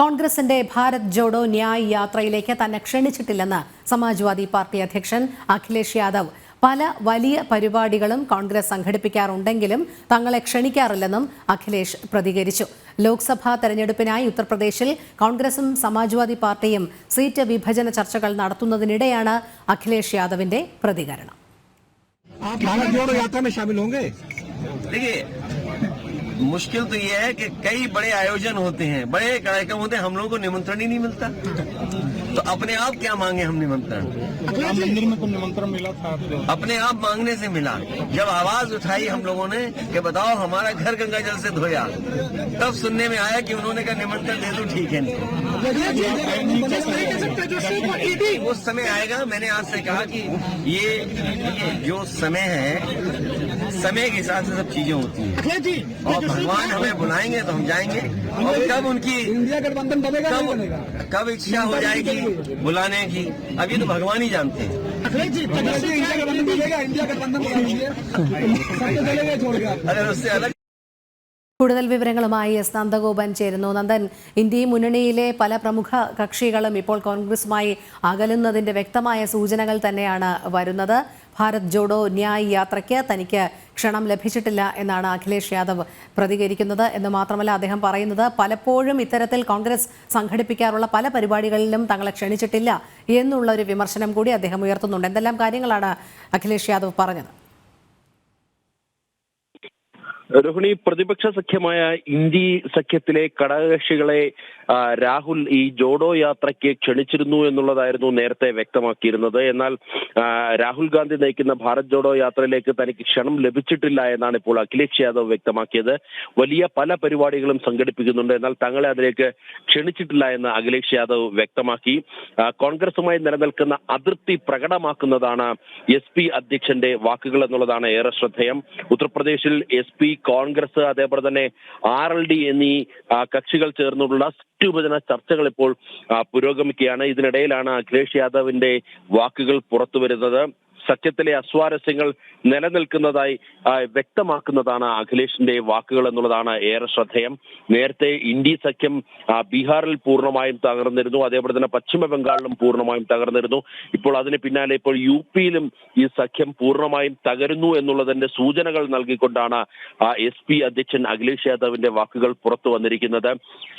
കോൺഗ്രസിന്റെ ഭാരത് ജോഡോ ന്യായ് യാത്രയിലേക്ക് തന്നെ ക്ഷണിച്ചിട്ടില്ലെന്ന് സമാജ്വാദി പാർട്ടി അധ്യക്ഷൻ അഖിലേഷ് യാദവ്. പല വലിയ പരിപാടികളും കോൺഗ്രസ് സംഘടിപ്പിക്കാറുണ്ടെങ്കിലും തങ്ങളെ ക്ഷണിക്കാറില്ലെന്നും അഖിലേഷ് പ്രതികരിച്ചു. ലോക്സഭാ തെരഞ്ഞെടുപ്പിനായി ഉത്തർപ്രദേശിൽ കോൺഗ്രസും സമാജ്വാദി പാർട്ടിയും സീറ്റ് വിഭജന ചർച്ചകൾ നടത്തുന്നതിനിടെയാണ് അഖിലേഷ് യാദവിന്റെ പ്രതികരണം. मुश्किल तो ये है कि कई बड़े आयोजन होते हैं, बड़े कार्यक्रम होते हैं, हम लोगों को निमंत्रण ही नहीं मिलता। तो अपने आप क्या मांगे हम निमंत्रण? राम मंदिर में तो निमंत्रण मिला था अपने आप मांगने से मिला। जब आवाज़ उठाई हम लोगों ने कि बताओ हमारा घर गंगा जल से धोया। तब सुनने में आया कि उन्होंने कहा निमंत्रण दे दो ठीक है। नहीं वो समय आएगा मैंने आज से कहा कि ये, जो समय है समय के हिसाब से सब चीज़ें होती है। और भगवान हमें बुलाएँगे तो हम जाएँगे। और कब उनकी इंडिया गठबंधन कब बनेगा? कब इच्छा हो जाएगी बुलाने की। अभी तो भगवान ही जानते हैं अखिलेश जी अखिलेश जी, इंडिया गठबंधन बनेगा इंडिया गठबंधन बना लीजिए सबसे चलेगा छोड़ के आप अगर उससे अलग കൂടുതൽ വിവരങ്ങളുമായി എസ് നന്ദഗോപൻ ചേരുന്നു നന്ദൻ ഇന്ത്യ മുന്നണിയിലെ പല പ്രമുഖ കക്ഷികളും ഇപ്പോൾ കോൺഗ്രസുമായി അകലുന്നതിന്റെ വ്യക്തമായ സൂചനകൾ തന്നെയാണ് വരുന്നത് ഭാരത് ജോഡോ ന്യായ് യാത്രയ്ക്ക് തനിക്ക് ക്ഷണം ലഭിച്ചിട്ടില്ല എന്നാണ് അഖിലേഷ് യാദവ് പ്രതികരിക്കുന്നത് എന്ന് മാത്രമല്ല അദ്ദേഹം പറയുന്നത് പലപ്പോഴും ഇത്തരത്തിൽ കോൺഗ്രസ് സംഘടിപ്പിക്കാറുള്ള പല പരിപാടികളിലും തങ്ങളെ ക്ഷണിച്ചിട്ടില്ല എന്നുള്ള ഒരു വിമർശനം കൂടി അദ്ദേഹം ഉയർത്തുന്നുണ്ട്. എന്തെല്ലാം കാര്യങ്ങളാണ് അഖിലേഷ് യാദവ് പറഞ്ഞത്? രോഹിണി പ്രതിപക്ഷ സഖ്യമായ ഇന്ത്യ സഖ്യത്തിലെ ഘടകകക്ഷികളെ രാഹുൽ ഈ ജോഡോ യാത്രയ്ക്ക് ക്ഷണിച്ചിരുന്നു എന്നുള്ളതായിരുന്നു നേരത്തെ വ്യക്തമാക്കിയിരുന്നത്. എന്നാൽ രാഹുൽ ഗാന്ധി നയിക്കുന്ന ഭാരത് ജോഡോ യാത്രയിലേക്ക് തനിക്ക് ക്ഷണം ലഭിച്ചിട്ടില്ല എന്നാണ് ഇപ്പോൾ അഖിലേഷ് യാദവ് വ്യക്തമാക്കിയത്. വലിയ പല പരിപാടികളും സംഘടിപ്പിക്കുന്നുണ്ട്. എന്നാൽ തങ്ങളെ അതിലേക്ക് ക്ഷണിച്ചിട്ടില്ല എന്ന് അഖിലേഷ് യാദവ് വ്യക്തമാക്കി. കോൺഗ്രസുമായി നിലനിൽക്കുന്ന അതിർത്തി പ്രകടമാക്കുന്നതാണ് എസ് പി അധ്യക്ഷന്റെ വാക്കുകൾ എന്നുള്ളതാണ് ഏറെ ശ്രദ്ധേയം. ഉത്തർപ്രദേശിൽ എസ് പി കോൺഗ്രസ് അതേപോലെ തന്നെ ആർ എൽ ഡി എന്നീ കക്ഷികൾ ചേർന്നുള്ള സീറ്റ് ചർച്ചകൾ ഇപ്പോൾ പുരോഗമിക്കുകയാണ്. ഇതിനിടയിലാണ് അഖിലേഷ് യാദവിന്റെ വാക്കുകൾ പുറത്തു വരുന്നത് സഖ്യത്തിലെ അസ്വാരസ്യങ്ങൾ നിലനിൽക്കുന്നതായി വ്യക്തമാക്കുന്നതാണ് അഖിലേഷിന്റെ വാക്കുകൾ എന്നുള്ളതാണ് ഏറെ ശ്രദ്ധേയം. നേരത്തെ ഇന്ത്യ സഖ്യം ബീഹാറിൽ പൂർണമായും തകർന്നിരുന്നു. അതേപോലെ തന്നെ പശ്ചിമ ബംഗാളിലും പൂർണമായും തകർന്നിരുന്നു. ഇപ്പോൾ അതിന് പിന്നാലെ ഇപ്പോൾ യു പിയിലും ഈ സഖ്യം പൂർണമായും തകരുന്നു എന്നുള്ളതിന്റെ സൂചനകൾ നൽകിക്കൊണ്ടാണ് എസ് പി അധ്യക്ഷൻ അഖിലേഷ് യാദവിന്റെ വാക്കുകൾ പുറത്തു വന്നിരിക്കുന്നത്.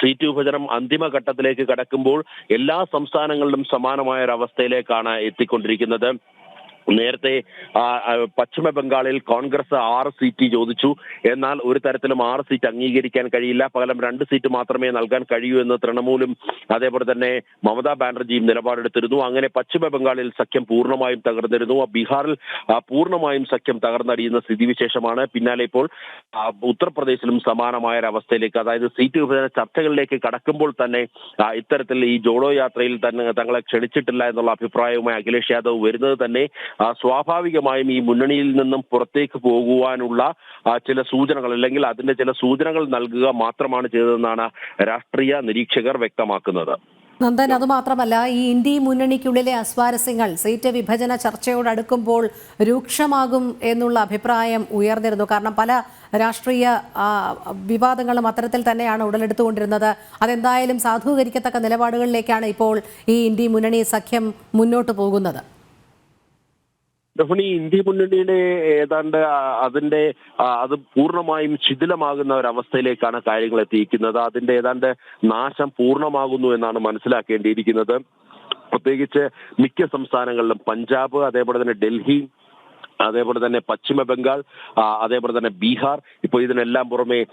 സീറ്റ് വിഭജനം അന്തിമഘട്ടത്തിലേക്ക് കടക്കുമ്പോൾ എല്ലാ സംസ്ഥാനങ്ങളിലും സമാനമായ ഒരു അവസ്ഥയിലേക്കാണ് എത്തിക്കൊണ്ടിരിക്കുന്നത്. നേരത്തെ പശ്ചിമ ബംഗാളിൽ കോൺഗ്രസ് ആറ് സീറ്റ് ചോദിച്ചു. എന്നാൽ ഒരു തരത്തിലും ആറ് സീറ്റ് അംഗീകരിക്കാൻ കഴിയില്ല. പകരം രണ്ട് സീറ്റ് മാത്രമേ നൽകാൻ കഴിയൂ എന്ന് തൃണമൂലും അതേപോലെ തന്നെ മമതാ ബാനർജിയും നിലപാടെടുത്തിരുന്നു. അങ്ങനെ പശ്ചിമ ബംഗാളിൽ സഖ്യം പൂർണമായും തകർന്നിരുന്നു. ബീഹാറിൽ പൂർണമായും സഖ്യം തകർന്നടിയുന്ന സ്ഥിതിവിശേഷമാണ്. പിന്നാലെ ഇപ്പോൾ ഉത്തർപ്രദേശിലും സമാനമായ ഒരു അവസ്ഥയിലേക്ക് അതായത് സീറ്റ് വിഭജന ചർച്ചകളിലേക്ക് കടക്കുമ്പോൾ തന്നെ ഇത്തരത്തിൽ ഈ ജോഡോ യാത്രയിൽ തന്നെ തങ്ങളെ ക്ഷണിച്ചിട്ടില്ല എന്നുള്ള അഭിപ്രായവുമായി അഖിലേഷ് യാദവ് വരുന്നത് തന്നെ സ്വാഭാവികമായും ഈ മുന്നണിയിൽ നിന്നും പുറത്തേക്ക് പോകുവാനുള്ള ചില സൂചനകൾ അല്ലെങ്കിൽ അതിന്റെ ചില സൂചനകൾ നൽകുക മാത്രമാണ് ചെയ്തതെന്നാണ് രാഷ്ട്രീയ നിരീക്ഷകർ വ്യക്തമാക്കുന്നത്. നന്ദൻ അതുമാത്രമല്ല ഈ ഇന്ത്യ മുന്നണിക്കുള്ളിലെ അസ്വാരസ്യങ്ങൾ സീറ്റ് വിഭജന ചർച്ചയോടടുക്കുമ്പോൾ രൂക്ഷമാകും എന്നുള്ള അഭിപ്രായം ഉയർന്നിരുന്നു. കാരണം പല രാഷ്ട്രീയ വിവാദങ്ങളും അത്തരത്തിൽ തന്നെയാണ് ഉടലെടുത്തുകൊണ്ടിരുന്നത്. അതെന്തായാലും സാധൂകരിക്കത്തക്ക നിലപാടുകളിലേക്കാണ് ഇപ്പോൾ ഈ ഇന്ത്യ മുന്നണി സഖ്യം മുന്നോട്ട് പോകുന്നത്. രോഹിണി ഇന്ത്യ മുന്നണിയുടെ ഏതാണ്ട് അതിന്റെ അത് പൂർണമായും ശിഥിലമാകുന്ന ഒരവസ്ഥയിലേക്കാണ് കാര്യങ്ങൾ എത്തിയിരിക്കുന്നത്. അതിന്റെ ഏതാണ്ട് നാശം പൂർണമാകുന്നു എന്നാണ് മനസ്സിലാക്കേണ്ടിയിരിക്കുന്നത്. പ്രത്യേകിച്ച് മിക്ക സംസ്ഥാനങ്ങളിലും പഞ്ചാബ് അതേപോലെ തന്നെ ഡൽഹി അതേപോലെ തന്നെ പശ്ചിമ ബംഗാൾ അതേപോലെ തന്നെ ബീഹാർ. ഇപ്പോൾ ഇതിനെല്ലാം പുറമെ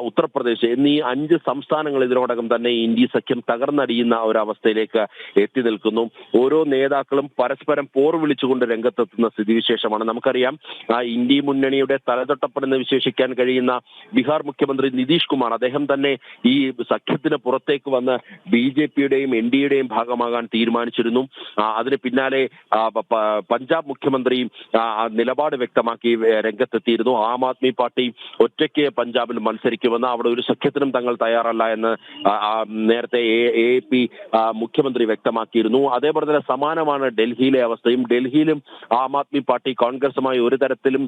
ഉത്തർപ്രദേശ് എന്നീ അഞ്ച് സംസ്ഥാനങ്ങൾ ഇതിനോടകം തന്നെ ഇന്ത്യ സഖ്യം തകർന്നടിയുന്ന ഒരവസ്ഥയിലേക്ക് എത്തി നിൽക്കുന്നു. ഓരോ നേതാക്കളും പരസ്പരം പോർ വിളിച്ചുകൊണ്ട് രംഗത്തെത്തുന്ന സ്ഥിതിവിശേഷമാണ്. നമുക്കറിയാം ഇന്ത്യ മുന്നണിയുടെ തലതൊട്ടപ്പെടുന്ന വിശേഷിക്കാൻ കഴിയുന്ന ബീഹാർ മുഖ്യമന്ത്രി നിതീഷ് കുമാർ അദ്ദേഹം തന്നെ ഈ സഖ്യത്തിന് പുറത്തേക്ക് വന്ന് ബി ജെ പിയുടെയും എൻ ഡി എയുടെയും ഭാഗമാകാൻ തീരുമാനിച്ചിരുന്നു. അതിന് പിന്നാലെ പഞ്ചാബ് മുഖ്യമന്ത്രി ആ, ആ, നിലപാട് വ്യക്തമാക്കി രംഗത്തെത്തിയിരുന്നു. ആം ആദ്മി പാർട്ടി ഒറ്റയ്ക്ക് പഞ്ചാബിൽ മത്സരിക്കുമെന്ന് അവിടെ ഒരു സഖ്യത്തിനും തങ്ങൾ തയ്യാറല്ല എന്ന് നേരത്തെ എ പി മുഖ്യമന്ത്രി വ്യക്തമാക്കിയിരുന്നു. അതേപോലെ തന്നെ സമാനമാണ് ഡൽഹിയിലെ അവസ്ഥയും. ഡൽഹിയിലും ആം ആദ്മി പാർട്ടി കോൺഗ്രസുമായി ഒരു തരത്തിലും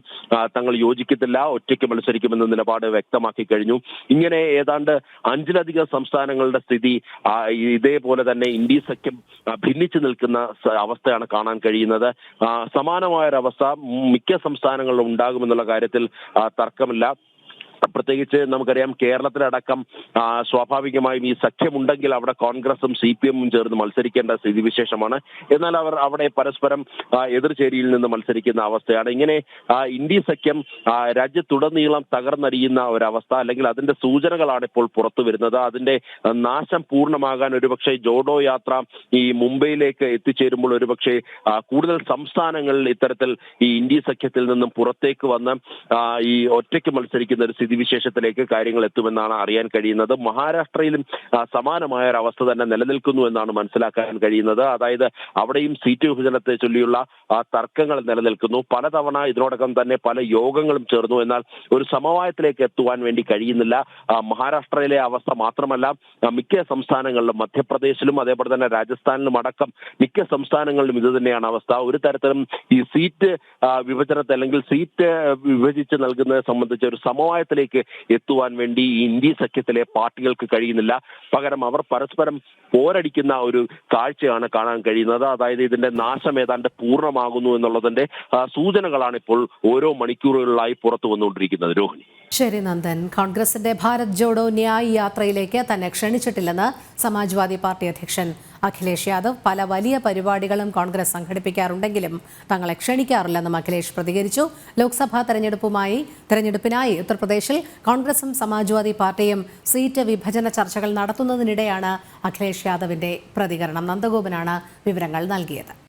തങ്ങൾ യോജിക്കത്തില്ല. ഒറ്റയ്ക്ക് മത്സരിക്കുമെന്ന നിലപാട് വ്യക്തമാക്കി കഴിഞ്ഞു. ഇങ്ങനെ ഏതാണ്ട് അഞ്ചിലധികം സംസ്ഥാനങ്ങളുടെ സ്ഥിതി ഇതേപോലെ തന്നെ ഇന്ത്യ സഖ്യം ഭിന്നിച്ചു നിൽക്കുന്ന അവസ്ഥയാണ് കാണാൻ കഴിയുന്നത്. സമാനമായൊരവസ്ഥ മിക്ക സംസ്ഥാനങ്ങളിലും ഉണ്ടാകുമെന്നുള്ള കാര്യത്തിൽ തർക്കമില്ല. പ്രത്യേകിച്ച് നമുക്കറിയാം കേരളത്തിലടക്കം സ്വാഭാവികമായും ഈ സഖ്യമുണ്ടെങ്കിൽ അവിടെ കോൺഗ്രസും സി പി എമ്മും ചേർന്ന് മത്സരിക്കേണ്ട സ്ഥിതിവിശേഷമാണ്. എന്നാൽ അവർ അവിടെ പരസ്പരം എതിർചേരിയിൽ നിന്ന് മത്സരിക്കുന്ന അവസ്ഥയാണ്. ഇങ്ങനെ ഇന്ത്യ സഖ്യം രാജ്യത്തുടനീളം തകർന്നടിയുന്ന ഒരവസ്ഥ അല്ലെങ്കിൽ അതിന്റെ സൂചനകളാണ് ഇപ്പോൾ പുറത്തു വരുന്നത്. അതിന്റെ നാശം പൂർണമാകാൻ ഒരുപക്ഷെ ജോഡോ യാത്ര ഈ മുംബൈയിലേക്ക് എത്തിച്ചേരുമ്പോൾ ഒരുപക്ഷെ കൂടുതൽ സംസ്ഥാനങ്ങളിൽ ഇത്തരത്തിൽ ഈ ഇന്ത്യ സഖ്യത്തിൽ നിന്നും പുറത്തേക്ക് വന്ന് ഈ ഒറ്റയ്ക്ക് മത്സരിക്കുന്ന ഒരു സ്ഥിതിവിശേഷത്തിലേക്ക് കാര്യങ്ങൾ എത്തുമെന്നാണ് അറിയാൻ കഴിയുന്നത്. മഹാരാഷ്ട്രയിലും സമാനമായ ഒരു അവസ്ഥ തന്നെ നിലനിൽക്കുന്നു എന്നാണ് മനസ്സിലാക്കാൻ കഴിയുന്നത്. അതായത് അവിടെയും സീറ്റ് വിഭജനത്തെ ചൊല്ലിയുള്ള തർക്കങ്ങൾ നിലനിൽക്കുന്നു. പലതവണ ഇതിനോടകം തന്നെ പല യോഗങ്ങളും ചേർന്നു. എന്നാൽ ഒരു സമവായത്തിലേക്ക് എത്തുവാൻ വേണ്ടി കഴിയുന്നില്ല. മഹാരാഷ്ട്രയിലെ അവസ്ഥ മാത്രമല്ല മിക്ക സംസ്ഥാനങ്ങളിലും മധ്യപ്രദേശിലും അതേപോലെ തന്നെ രാജസ്ഥാനിലും അടക്കം മിക്ക സംസ്ഥാനങ്ങളിലും ഇത് തന്നെയാണ് അവസ്ഥ. ഒരു തരത്തിലും ഈ സീറ്റ് വിഭജനത്തെ അല്ലെങ്കിൽ സീറ്റ് വിഭജിച്ച് നൽകുന്നത് സംബന്ധിച്ച് ഒരു സമവായത്തിലേക്ക് എത്തുവാൻ വേണ്ടി ഇന്ത്യ സഖ്യത്തിലെ പാർട്ടികൾക്ക് കഴിയുന്നില്ല. പകരം അവർ പരസ്പരം പോരടിക്കുന്ന ഒരു കാഴ്ചയാണ് കാണാൻ കഴിയുന്നത്. അതായത് ഇതിന്റെ നാശം ഏതാണ്ട് പൂർണമാകുന്നു എന്നുള്ളതിന്റെ സൂചനകളാണ് ഇപ്പോൾ ഓരോ മണിക്കൂറുകളിലായി പുറത്തു വന്നുകൊണ്ടിരിക്കുന്നത്. രോഹിണി. ശരി നന്ദൻ. കോൺഗ്രസിന്റെ ഭാരത് ജോഡോ ന്യായ് യാത്രയിലേക്ക് തന്നെ ക്ഷണിച്ചിട്ടില്ലെന്ന് സമാജ്വാദി പാർട്ടി അധ്യക്ഷൻ അഖിലേഷ് യാദവ് പല വലിയ പരിപാടികളും കോൺഗ്രസ് സംഘടിപ്പിക്കാറുണ്ടെങ്കിലും തങ്ങളെ ക്ഷണിക്കാറില്ലെന്നും അഖിലേഷ് പ്രതികരിച്ചു. ലോക്സഭാ തെരഞ്ഞെടുപ്പുമായി തെരഞ്ഞെടുപ്പിനായി ഉത്തർപ്രദേശിൽ കോൺഗ്രസും സമാജ്വാദി പാർട്ടിയും സീറ്റ് വിഭജന ചർച്ചകൾ നടത്തുന്നതിനിടെയാണ് അഖിലേഷ് യാദവിന്റെ പ്രതികരണം. നന്ദഗോപനാണ് വിവരങ്ങൾ നൽകിയത്.